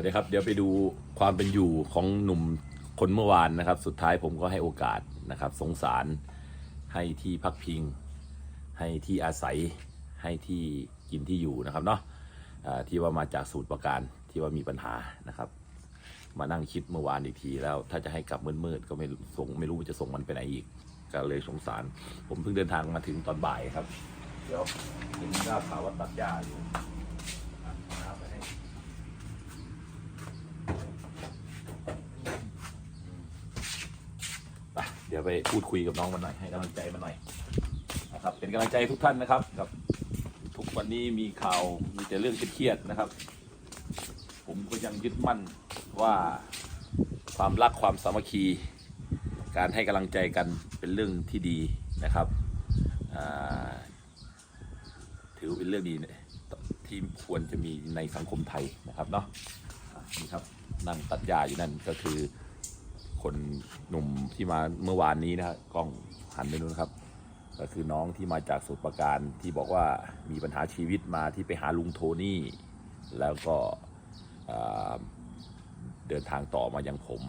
เดี๋ยวครับเดี๋ยวไปดูความเป็นอยู่ของหนุ่มคนเมื่อวานนะครับ สุดท้ายผมก็ให้โอกาสนะครับ สงสารให้ที่พักพิง ให้ที่อาศัยให้ที่กินที่อยู่นะครับเนาะที่ว่ามาจากสูตรประการที่ว่ามีปัญหานะครับ มานั่งคิดเมื่อวานอีกทีแล้วถ้าจะให้กลับมืดๆก็ไม่ส่งไม่รู้จะส่งมันไปไหนอีกก็เลยสงสาร ผมเพิ่งเดินทางมาถึงตอนบ่ายครับ เดี๋ยวเห็นทราบข่าวว่าตัดหญ้าอยู่อะเอาน้ำไปให้ ไปเดี๋ยวไปพูดคุยกับน้องมันหน่อยให้กำลังใจมันหน่อยนะครับ เป็นกำลังใจทุกท่านนะครับกับ ทุกวันนี้มีข่าวมีแต่เรื่องเครียดๆนะครับ ผมก็ยังยึดมั่นว่าความรักความสามัคคี การให้กำลังใจกันเป็นเรื่องที่ดีนะครับถือเป็นเรื่องดีที่ควรจะมีในสังคมไทยนะครับเนาะอะนี่ครับนั่งตัดหญ้าอยู่นั่นก็คือ คนหนุ่มที่มาเมื่อวานนี้นะครับกล้องหันไปนู้นครับ ก็คือน้องที่มาจากสมุทรปราการที่บอกว่ามีปัญหาชีวิตมาที่ไปหาลุงโทนี่ แล้วก็เดินทางต่อมายังผม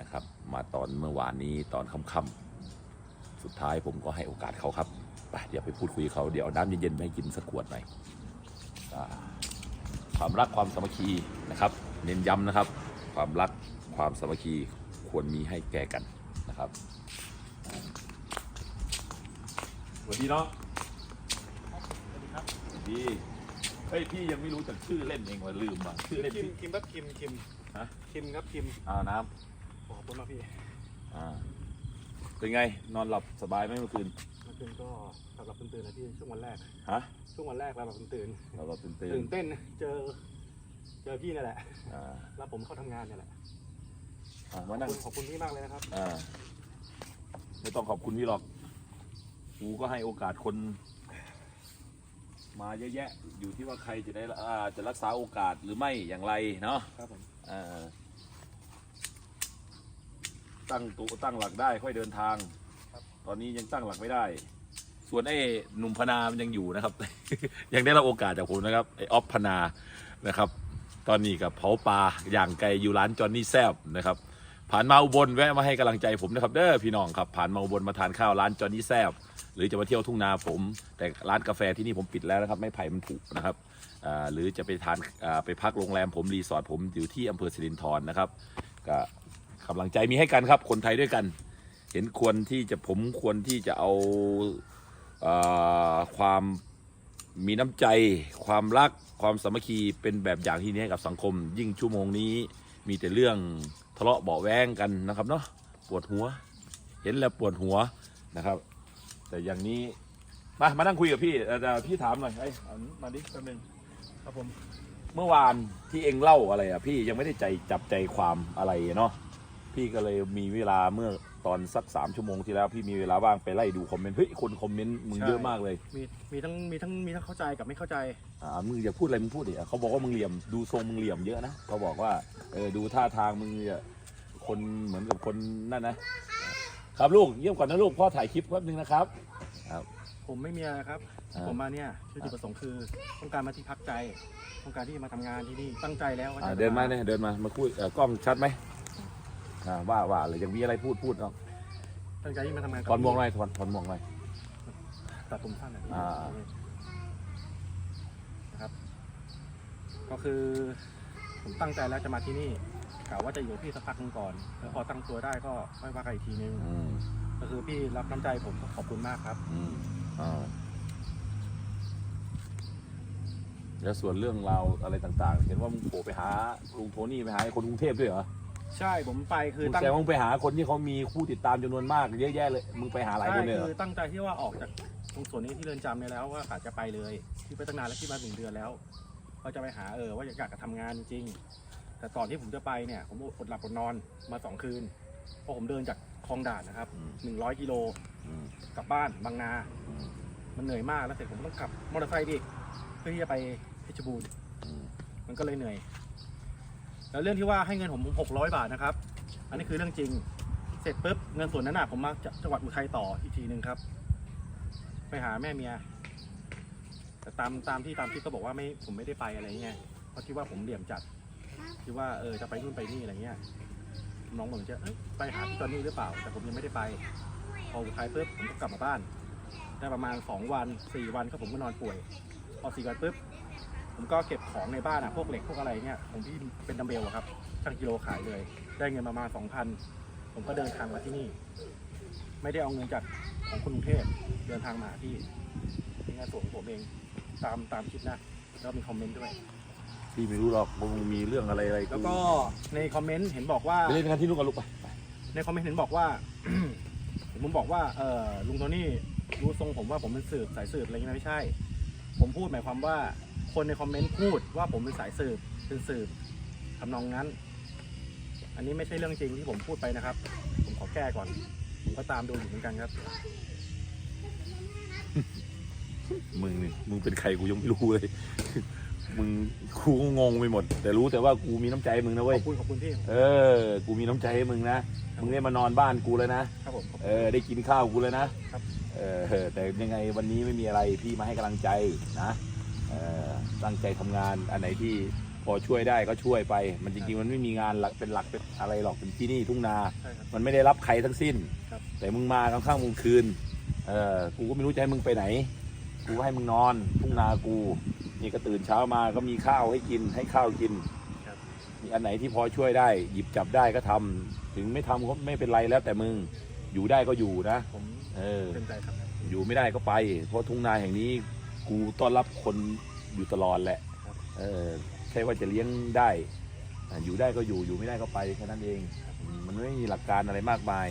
นะครับ มาตอนเมื่อวานนี้ตอนค่ำๆสุดท้ายผมก็ให้โอกาสเขาครับไปเดี๋ยวไปพูดคุยเขาเดี๋ยวเอาน้ำเย็นๆไปให้กินสักขวดหน่อยความรักความสามัคคีนะครับ เน้นย้ำนะครับ ความรักความสามัคคี ควรมีให้แก่กันนะครับสวัสดีเนาะสวัสดีครับสวัสดีเฮ้ยพี่ยังไม่รู้จักชื่อเล่นเองว่าลืมว่ะชื่อเล่นคิมพี่ คิมครับคิมคิมฮะ คิมครับคิมอ่าน้ขอบคุณมากพี่ำอ่าเป็นไงนอนหลับสบายไหมเมื่อคืนเมื่อคืนก็หลับหลับตื่นตื่นๆนะพี่ช่วงวันแรก ฮะช่วงวันแรกหลับหลับตื่นตื่นเราเราตื่นๆตื่นตื่นเต้นเจอ เจอพี่นี่แหละอ่าแล้วผมเข้าทำงานเนี่ยแหละ อ่าขมาอบนั่งคุณขอบคุณพี่มากเลยนะครับ อ่าไม่ต้องขอบคุณพี่หรอก กูก็ให้โอกาสคน มาเยอะแยะ อยู่ที่ว่าใครจะได้อ่าจะรักษาโอกาสหรือไม่อย่างไรเนาะครับผมอ่าตั้งตัวตั้งหลักได้ค่อยเดินทาง ตอนนี้ยังตั้งหลักไม่ได้ ส่วนไอ้หนุ่มพนามันยังอยู่นะครับ ยังได้รับโอกาสจากผมนะครับไอ้ออฟพนานะครับ ตอนนี้กับเผาปลาอย่างไกลอยู่ร้านจอนนี่แซบนะครับ ผ่านมาอุบลแวะมาให้กำลังใจผมนะครับเด้อพี่น้องครับผ่านมาอุบลมาทานข้าวร้านจอนนี่แซบหรือจะมาเที่ยวทุ่งนาผม แต่ร้านกาแฟที่นี่ผมปิดแล้วนะครับไม่ไผ่มันผุนะครับหรือจะไปทานไปพักโรงแรมผมรีสอร์ทผมอยู่ที่อำเภอสิรินธรนะครับก็กำลังใจมีให้กันครับคนไทยด้วยกัน เห็นควรที่จะผมควรที่จะเอาความมีน้ำใจ ความรักความสามัคคีเป็นแบบอย่างที่นี้ให้กับสังคม ยิ่งชั่วโมงนี้มีแต่เรื่อง ทะเลาะเบาะแว้งกันนะครับเนาะปวดหัว เห็นแล้วปวดหัวนะครับ แต่อย่างนี้มามานั่งคุยกับพี่เอ่อเดี๋ยวพี่ถามหน่อยไอ้ยเอามาดิแป๊บนึงครับผม เมื่อวานที่เองเล่าอะไรอะพี่ยังไม่ได้ใจจับใจความอะไรเนาะพี่ก็เลยมีเวลาเมื่อ ตอนสักสามชั่วโมงที่แล้วพี่มีเวลาว่างไปไล่ดูคอมเมนต์เฮ้ยคนคอมเมนต์มึงเยอะมากเลยมีมีทั้งมีทั้งมีทั้งเข้าใจกับไม่เข้าใจ อ่ามึงอย่าพูดอะไรมึงพูดดิเขาบอกว่ามึงเหลี่ยมดูทรงมึงเหลี่ยมเยอะนะเขาบอกว่าเออดูท่าทางมึงเนี่ยคนเหมือนกับคนนั่นนะครับลูกเยี่ยมก่อนนะลูกพ่อถ่ายคลิปแป๊บนึงนะครับ ผมไม่มีอะไรครับอ่า ผมมาเนี่ยคือจุดประสงค์คือต้องการมาที่พักใจต้องการที่จะมาทำงานที่นี่ตั้งใจแล้วว่าอ่าจะเดินมาเนี่ยเดินมามาคุยเอ่อกล้องชัดไหม อ่าว่าว่าเลยยังมีอะไรพูดพูดเนาะตั้งใจที่มาทำงานกับถอนหมวกหน่พี่อยถอนถอนหมวกหน่อย ตัดผมสั้นหน่อยอ่า นะครับ ก็คือผมตั้งใจแล้วจะมาที่นี่กะว่าจะอยู่กับพี่สักพักหนึงก่อน แล้วพอตั้งตัวได้ก็ค่อยว่ากันอีกทีนึง อืมก็คือพี่รับน้ำใจผมก็ขอบคุณมากครับ อืมอ่าแล้วส่วนเรื่องราวอะไรต่างๆ เห็นว่ามึงโผล่ไปหาลุงโทนี่ไปหาไอ้คนกรุงเทพด้วยเหรอ ใช่ผมไปคือมึงตั้งแซวามึงไปหาคนที่เขามีผู้ติดตามจำนวนมากเยอะแยะเลย มึงไปหาหลายคใช่นเลยเหรคืออตั้งใจที่ว่าออกจากตรงส่วนนี้ที่เรือนจำเนี่ยแล้วว่าอาจจะไปเลยที่ไปตั้งนานแล้วที่มาหนึ่งเดือนแล้วเขาจะไปหาเออว่าอยากจะทำงานจริงๆแต่ก่อนที่ผมจะไปเนี่ย ผมอดหลับอดนอนมาสองคืนเพราะผมเดินจากคลองด่านนะครับอืมหนึ่งร้อยกิโลอืมกลับบ้านบางนา อืมมันเหนื่อยมากแล้วเสร็จผมต้องขับมอเตอร์ไซค์ดิเพื่อที่จะไปเพชรบูรณ์ อืมมันก็เลยเหนื่อย แล้วเรื่องที่ว่าให้เงินผมหกร้อยบาทนะครับ อันนี้คือเรื่องจริง เสร็จปุ๊บเงินส่วนนั้นน่ะผมมาจากจังหวัดอุทัยต่ออีกทีหนึ่งครับ ไปหาแม่เมีย แต่ตามตามที่ตามที่ก็บอกว่าไม่ผมไม่ได้ไปอะไรเงี้ย เพราะคิดว่าผมเหลี่ยมจัดที่ว่าเออจะไปนู่นไปนี่อะไรเงี้ย น้องเหมือนจะเอ้ยไปหาพี่จอนนี่หรือเปล่า แต่ผมยังไม่ได้ไป พอสุท้ายปุ๊บผมก็กลับมาบ้าน ได้ประมาณสองวันสี่วันก็ผมก็นอนป่วย พอสี่วันปุ๊บ ผมก็เก็บของในบ้านอะพวกเหล็กพวกอะไรเงี้ยของที่เป็นดัมเบลอะครับช่างกิโลขายเลย ได้เงินประมาณสองพันผมก็เดินทางมาที่นี่ ไม่ได้เอาเงินจากของคนกรุงเทพเดินทางมาหาพี่นี่งานส่วนของผมเองตามตามคลิปนะแล้วมีคอมเมนต์ด้วย พี่ไม่รู้หรอกมึงมีเรื่องอะไรอะไรแล้วก็ในคอมเมนต์เห็นบอกว่า ไปเล่นกันที่นู่นกันลูกไปไปในคอมเมนต์เห็นบอกว่า ผมบอกว่าเออลุงโทนี่รู้ทรงผมว่าผมเป็นสืบสายสืบอะไรเงี้ยไม่ใช่ ผมพูดหมายความว่า คนในคอมเมนต์พูดว่าผมเป็นสายสืบเป็นสืบทำนองนั้น อันนี้ไม่ใช่เรื่องจริงที่ผมพูดไปนะครับ ผมขอแก้ก่อน ผมก็ตามดูอยู่เหมือนกันครับ มึงนี่มึงเป็นใครกูยังไม่รู้เลย มึงกูก็งงไปหมด แต่รู้แต่ว่ากูมีน้ำใจให้มึงนะขเว้ย อบคุณขอบคุณพี่ เออ กูมีน้ำใจให้มึงนะ มึงได้มานอนบ้านกูเลยนะ ครับผมขอบเอคุณอ ได้กินข้าวกูเลยนะครับ เออ แต่ยังไงวันนี้ไม่มีอะไรพี่มาให้กำลังใจนะ เออ ตั้งใจทำงานอันไหนที่พอช่วยได้ก็ช่วยไป มันจริงๆมันไม่มีงานหลักเป็นหลักเป็นอะไรหรอกเป็นที่นี่ทุ่งนาใช่ครับมันไม่ได้รับใครทั้งสิ้นครับแต่มึงมากลางค่ำกลางคืนเออกูก็ไม่รู้จะให้มึงไปไหน กูก็ให้มึงนอน ทุ่งนากูนี่ก็ตื่นเช้ามาก็มีข้าวให้กินให้ข้าวกินครับมีอันไหนที่พอช่วยได้ หยิบจับได้ก็ทำถึงไม่ทำก็ไม่เป็นไรแล้วแต่มึงอยู่ได้ก็อยู่นะผมเออเต็มใจครับอยู่ไม่ได้ก็ไป เพราะทุ่งนาแห่งนี้กูต้อนรับคน อยู่ตลอดแหละครับเออแค่ว่าจะเลี้ยงได้อะอยู่ได้ก็อยู่อยู่ไม่ได้ก็ไปแค่นั้นเองอืมมันไม่มีหลักการอะไรมากมาย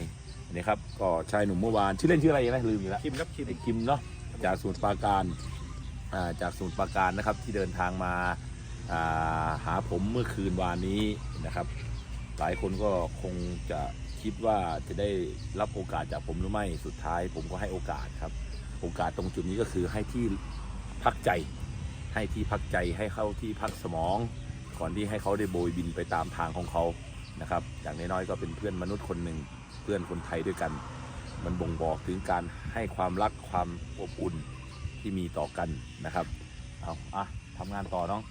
นี่ครับก็ชายหนุ่มเมื่อวานชื่อเล่นชื่ออะไรนะลืมอยู่แล้วคิมครับคิมไอ้คิมเนาะจากสมุทรปราการอ่าจากสมุทรปราการนะครับที่เดินทางมาอ่าหาผมเมื่อคืนวานนี้นะครับ หลายคนก็คงจะคิดว่าจะได้รับโอกาสจากผมหรือไม่สุดท้าย ผมก็ให้โอกาสครับ โอกาสตรงจุดนี้ก็คือให้ที่พักใจ ให้ที่พักใจให้เข้าที่พักสมอง ก่อนที่ให้เขาได้โบยบินไปตามทางของเขานะครับอย่างน้อยๆก็เป็นเพื่อนมนุษย์คนหนึ่งเพื่อนคนไทยด้วยกัน มันบ่งบอกถึงการให้ความรักความอบอุ่นที่มีต่อกันนะครับเอาอะทำงานต่อน้อง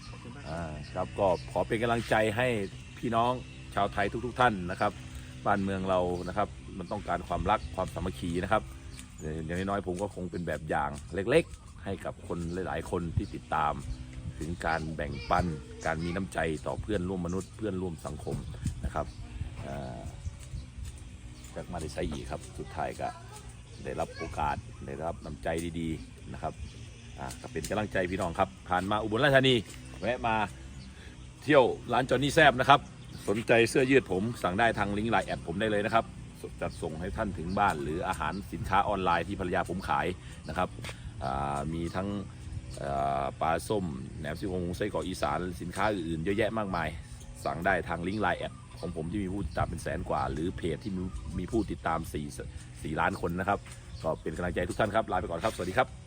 อ่าครับก็ขอเป็นกำลังใจให้พี่น้องชาวไทยทุก ๆ ท่านนะครับ บ้านเมืองเรานะครับ มันต้องการความรักความสามัคคีนะครับเอ่ออย่างน้อยๆผมก็คงเป็นแบบอย่างเล็กๆ ให้กับคนหลาย ๆ คนที่ติดตาม ถึงการแบ่งปัน การมีน้ำใจต่อเพื่อนร่วมมนุษย์เพื่อนร่วมสังคมนะครับจากมาได้ใช้อีกครับ สุดท้ายก็ได้รับโอกาสได้รับน้ำใจดีๆนะครับก็เป็นกำลังใจพี่น้องครับ ผ่านมาอุบลราชธานีแวะมาเที่ยวร้านจอนนี่แซบนะครับ สนใจเสื้อยืดผมสั่งได้ทางลิงก์ไลน์แอดผมได้เลยนะครับจัดส่งให้ท่านถึงบ้านหรืออาหารสินค้าออนไลน์ที่ภรรยาผมขายนะครับ มีทั้งปลาส้มแหนมซี่โครงหมูไส้กรอกอีสานสินค้าอื่นๆเยอะแยะมากมาย สั่งได้ทางลิงก์ไลน์แอดของผมที่มีผู้ติดตามเป็นแสนกว่า หรือเพจที่มีมีผู้ติดตาม4่ล้านคนนะครับ ก็เป็นกำลังใจทุกท่านครับ ลาไปก่อนครับ สวัสดีครับ